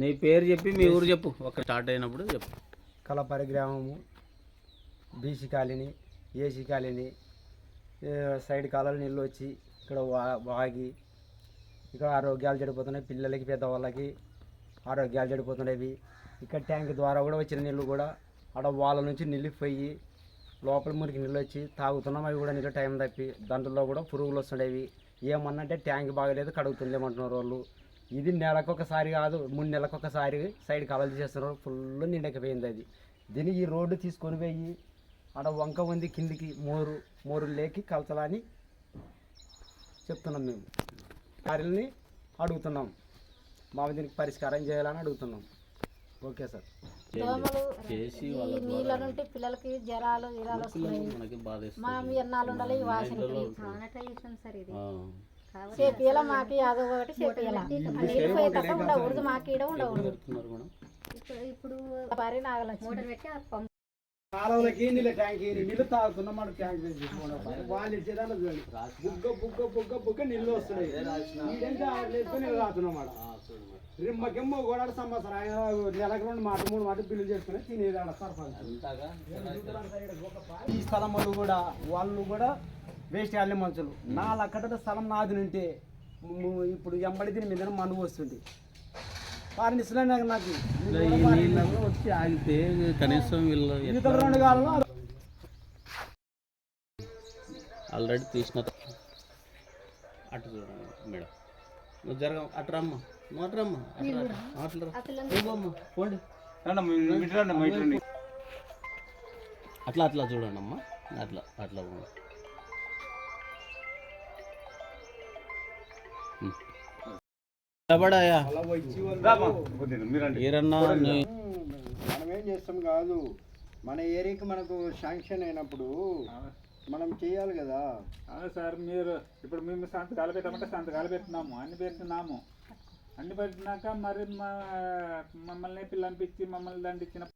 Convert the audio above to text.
నీ పేరు చెప్పి మీ ఊరు చెప్పు. ఒక స్టార్ట్ అయినప్పుడు చెప్పు. కలపరి గ్రామము BC colony AC colony side కాలాలు నీళ్ళు వచ్చి ఇక్కడ వా వాగి ఇక్కడ ఆరోగ్యాలు చెడిపోతున్నాయి పిల్లలకి పెద్దవాళ్ళకి ఆరోగ్యాలు చెడిపోతున్నాయి ఇక్కడ ట్యాంక్ ద్వారా కూడా వచ్చిన నీళ్ళు కూడా ఆడ వాళ్ళ నుంచి నిలిపోయి లోపల మురికి నీళ్ళు వచ్చి తాగుతున్నాం. అవి కూడా నీళ్ళు టైం తప్పి దాంట్లో కూడా పురుగులు వస్తుండేవి. ఏమన్నంటే ట్యాంక్ బాగలేదు కడుగుతుందేమంటున్నారు వాళ్ళు. ఇది నెలకు ఒకసారి కాదు మూడు నెలలకు ఒకసారి సైడ్ కావాలి చేస్తున్నారు. ఫుల్ నిండకపోయింది అది. దీన్ని ఈ రోడ్డు తీసుకొని పోయి ఆడ వంక ఉంది కిందికి మోరు మోరు లేకి కలచలని చెప్తున్నాం మేము. వారిని అడుగుతున్నాం. మా దీనికి పరిష్కారం చేయాలని అడుగుతున్నాం. Okay sir. నీళ్ళ నుండి పిల్లలకి జ్వరాలు వస్తున్నాయి. మా ఎన్నాళ్ళు ఉండాలి ఈ వాసనకి ఆ. చేపియాల మాకి అదో ఒకటి చేపియాల నీళ్ళు పోయి తప్ప ఉండవు. ఉడదు మాకి ఈడ మేడం. ఇప్పుడు పరి నాగలక్ష్మి. కాలువలకి నీళ్ళ ట్యాంక్ నీళ్ళు తాగుతున్నాం మన ట్యాంక్ వాళ్ళు ఇచ్చేదాన్ని చూడండి. బుగ్గ బుగ్గ బుగ్గ బుగ్గ నీళ్ళు వస్తున్నాయి. నీళ్ళు తాగుతున్నాం ఆడ రిమ్మకెమ్మ కూడా సంవత్సరం ఆయన నెలకు రెండు మాట మూడు మాట బిల్లు చేసుకుని తినేది ఆడ సర్పంచ్. ఈ స్థలం వాళ్ళు కూడా వాళ్ళు కూడా వేస్ట్ వాళ్ళే మనుషులు. నా లక్కట స్థలం నాది నుంటే ఇప్పుడు ఎంబడి దీని మీద మనుగు వస్తుంది. వారిని ఇస్తున్నాను నాకు. వచ్చి ఆగితే కనీసం వీళ్ళు రెండు కాలంలో ఆల్రెడీ తీసిన అటు చూడండి మేడం. నువ్వు జరగ అటు రమ్మ. నువ్వు అటు రమ్మ. అటు రా. అటు రా. నువ్వమ్మ, పోండి. అట్లా అట్లా చూడండి అమ్మా అట్లా అట్లా నిలబడాయా? ఏరన్నా మనం ఏం చేస్తాం కాదు. మన ఏరియాకి మనకు శాంక్షన్ అయినప్పుడు మనం చేయాలి కదా. అవును సార్ మీరు ఇప్పుడు మేము సంతకాలు పెట్టమంటే సంతకాలు పెట్టినాము. అన్ని పెట్టినాము. అన్ని పెట్టినాక మరి మా మమ్మల్ని పిల్లంపించి మమ్మల్ని దండించిన